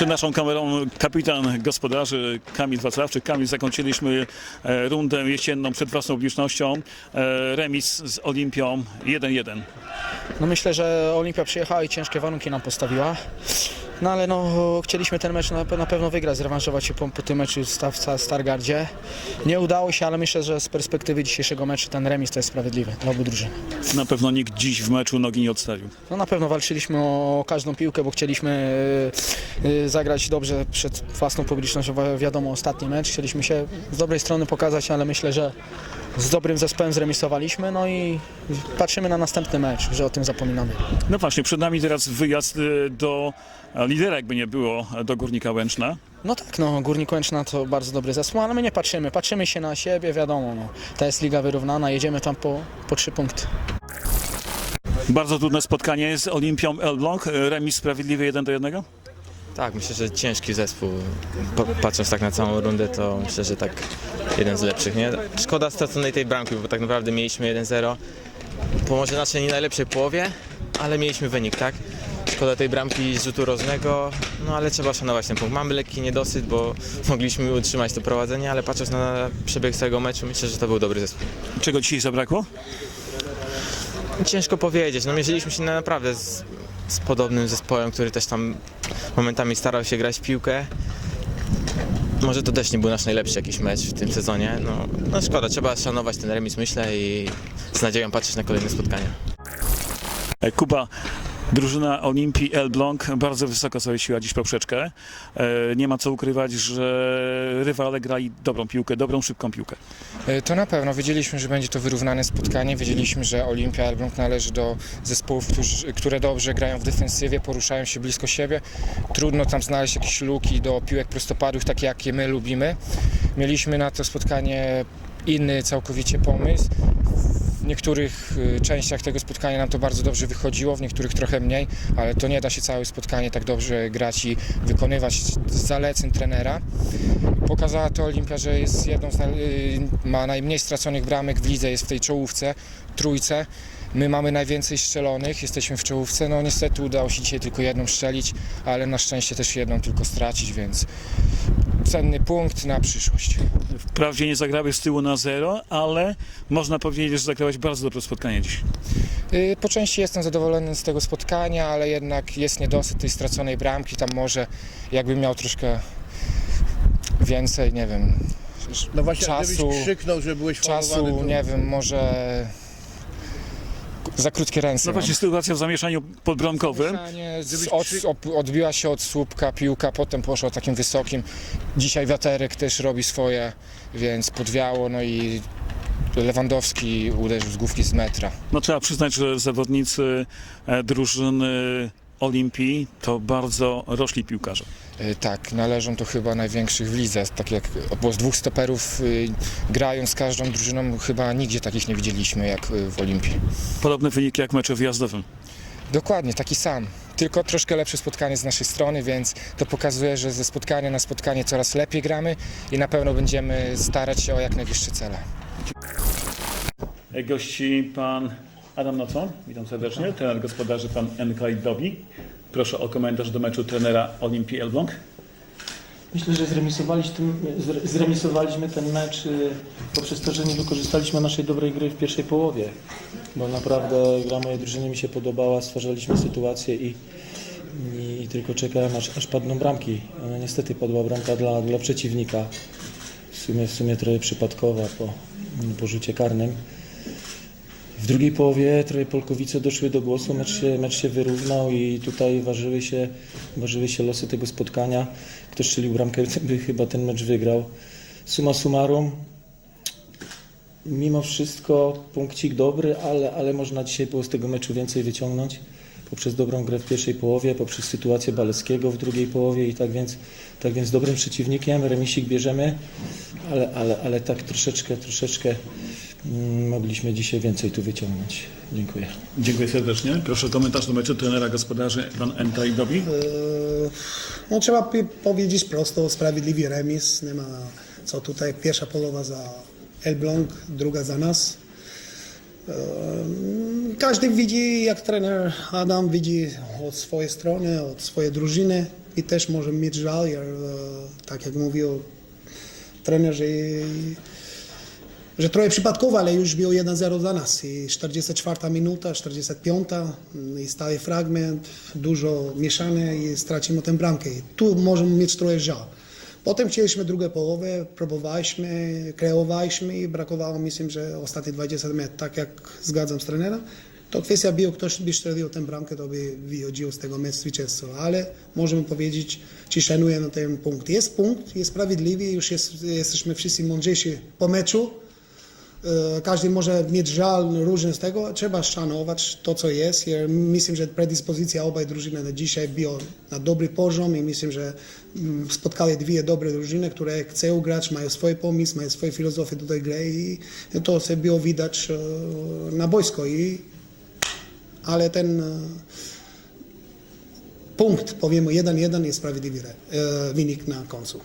Przed naszą kamerą kapitan gospodarzy Kamil Wacławczyk. Kamil, zakończyliśmy e, rundę jesienną przed własną publicznością. E, Remis z Olimpią 1-1. No myślę, że Olimpia przyjechała i ciężkie warunki nam postawiła. No ale no, chcieliśmy ten mecz na, na pewno wygrać, zrewanżować się po, po tym meczu w Sta- w Stargardzie. Nie udało się, ale myślę, że z perspektywy dzisiejszego meczu ten remis to jest sprawiedliwy dla obu drużyn. Na pewno nikt dziś w meczu nogi nie odstawił. No na pewno walczyliśmy o każdą piłkę, bo chcieliśmy e, e, zagrać dobrze przed własną publicznością. Wi- Wiadomo, ostatni mecz. Chcieliśmy się z dobrej strony pokazać, ale myślę, że z dobrym zespołem zremisowaliśmy. No i patrzymy na następny mecz, że o tym zapominamy. No właśnie, przed nami teraz wyjazd e, do e, lidera, jakby nie było, e, do Górnika Łęczna. No tak, no Górnik Łęczna to bardzo dobry zespół, ale my nie patrzymy. Patrzymy się na siebie, wiadomo, no. To jest liga wyrównana, jedziemy tam po, po trzy punkty. Bardzo trudne spotkanie z Olimpią Elbląg. E, Remis sprawiedliwy 1 do 1. Tak, myślę, że ciężki zespół. Patrząc tak na całą rundę, to myślę, że tak jeden z lepszych. Nie? Szkoda straconej tej bramki, bo tak naprawdę mieliśmy 1-0 po może naszej nie najlepszej połowie, ale mieliśmy wynik, tak? Szkoda tej bramki z rzutu rożnego, no ale trzeba szanować ten punkt. Mamy lekki niedosyt, bo mogliśmy utrzymać to prowadzenie, ale patrząc na przebieg całego meczu, myślę, że to był dobry zespół. Czego dzisiaj zabrakło? Ciężko powiedzieć. No mierzyliśmy się na naprawdę z, z podobnym zespołem, który też tam momentami starał się grać w piłkę. Może to też nie był nasz najlepszy jakiś mecz w tym sezonie. No, no szkoda, trzeba szanować ten remis myślę i z nadzieją patrzeć na kolejne spotkania. E, Kuba, drużyna Olimpii Elbląg bardzo wysoko zawiesiła dziś poprzeczkę. E, Nie ma co ukrywać, że rywale grali dobrą piłkę, dobrą, szybką piłkę. E, To na pewno. Wiedzieliśmy, że będzie to wyrównane spotkanie. Wiedzieliśmy, że Olimpia Elbląg należy do zespołów, którzy, które dobrze grają w defensywie, poruszają się blisko siebie. Trudno tam znaleźć jakieś luki do piłek prostopadłych, takie jakie my lubimy. Mieliśmy na to spotkanie inny całkowicie pomysł. W niektórych y, częściach tego spotkania nam to bardzo dobrze wychodziło, w niektórych trochę mniej, ale to nie da się całe spotkanie tak dobrze grać i wykonywać zaleceń trenera. Pokazała to Olimpia, że jest jedną z, y, ma najmniej straconych bramek w lidze, jest w tej czołówce, trójce. My mamy najwięcej strzelonych, jesteśmy w czołówce. No niestety udało się dzisiaj tylko jedną strzelić, ale na szczęście też jedną tylko stracić, więc cenny punkt na przyszłość. Wprawdzie nie zagrałeś z tyłu na zero, ale można powiedzieć, że zagrałeś bardzo dobre spotkanie dziś. Y, Po części jestem zadowolony z tego spotkania, ale jednak jest niedosyt tej straconej bramki. Tam może jakbym miał troszkę więcej, nie wiem, No właśnie, Czasu- żebyś krzyknął, że byłeś czasu, nie wiem, może za krótkie ręce. No mam. właśnie sytuacja w zamieszaniu podbramkowym. Z- Od, odbiła się od słupka piłka, potem poszła takim wysokim. Dzisiaj wiaterek też robi swoje, więc podwiało, no i Lewandowski uderzył z główki z metra. No trzeba przyznać, że zawodnicy e, drużyny Olimpii to bardzo rośli piłkarze. Y, Tak, należą do chyba największych w lidze. Tak jak bo z dwóch stoperów y, grają z każdą drużyną, chyba nigdzie takich nie widzieliśmy jak y, w Olimpii. Podobne wyniki jak meczu wyjazdowym. Dokładnie, taki sam. Tylko troszkę lepsze spotkanie z naszej strony, więc to pokazuje, że ze spotkania na spotkanie coraz lepiej gramy i na pewno będziemy starać się o jak najwyższe cele. E, Gości pan Adam Nocon, witam serdecznie, trener gospodarzy pan Enklej Dobi. Proszę o komentarz do meczu trenera Olimpii Elbląg. Myślę, że zremisowaliśmy, zre- zremisowaliśmy ten mecz y, poprzez to, że nie wykorzystaliśmy naszej dobrej gry w pierwszej połowie. Bo naprawdę gra mojej drużyny mi się podobała, stwarzaliśmy sytuację i, i, i tylko czekałem aż, aż padną bramki. No, niestety padła bramka dla, dla przeciwnika. W sumie, w sumie trochę przypadkowa po, po rzucie karnym. W drugiej połowie Polkowice doszły do głosu, mecz się, mecz się wyrównał i tutaj ważyły się, ważyły się losy tego spotkania. Kto strzelił bramkę, by chyba ten mecz wygrał. Suma summarum, mimo wszystko punkcik dobry, ale, ale można dzisiaj było z tego meczu więcej wyciągnąć poprzez dobrą grę w pierwszej połowie, poprzez sytuację Baleckiego w drugiej połowie i tak więc, tak więc dobrym przeciwnikiem, remisik bierzemy, ale, ale, ale tak troszeczkę, troszeczkę mogliśmy dzisiaj więcej tu wyciągnąć. Dziękuję. Dziękuję serdecznie. Proszę komentarz do meczu trenera gospodarzy pan Enklej Dobi. No trzeba powiedzieć prosto, sprawiedliwy remis, nie ma co tutaj, pierwsza połowa za Elbląg, druga za nas. Ehm, Każdy widzi, jak trener Adam widzi od swojej strony, od swojej drużyny Olimpii też możemy mieć żal, e, tak jak mówił trener, że, że trochę przypadkowo, ale już było 1-0 dla nas i 44 minuta, 45 i stały fragment, dużo mieszane i stracimy tę bramkę. I tu możemy mieć trochę żal. Potem chcieliśmy drugą połowę, próbowaliśmy, kreowaliśmy i brakowało, myślę, że ostatnie 20 metrów, tak jak zgadzam z trenerem. To kwestia był, ktoś by strzelił tę bramkę, to by wychodził z tego meczu ale możemy powiedzieć, czy szanujemy ten punkt. Jest punkt, jest sprawiedliwy, już jest, jesteśmy wszyscy mądrzejsi po meczu. E, Każdy może mieć żal różny z tego, trzeba szanować to, co jest. Ja myślę, że predyspozycja obaj drużyny na dzisiaj była na dobry poziom i myślę, że mm, spotkali dwie dobre drużyny, które chcą grać, mają swój pomysł, mają swoją filozofię do tej gry i to się było widać e, na boisko. I, ale ten e, punkt, powiemy 1-1 jest sprawiedliwy wynik na końcu.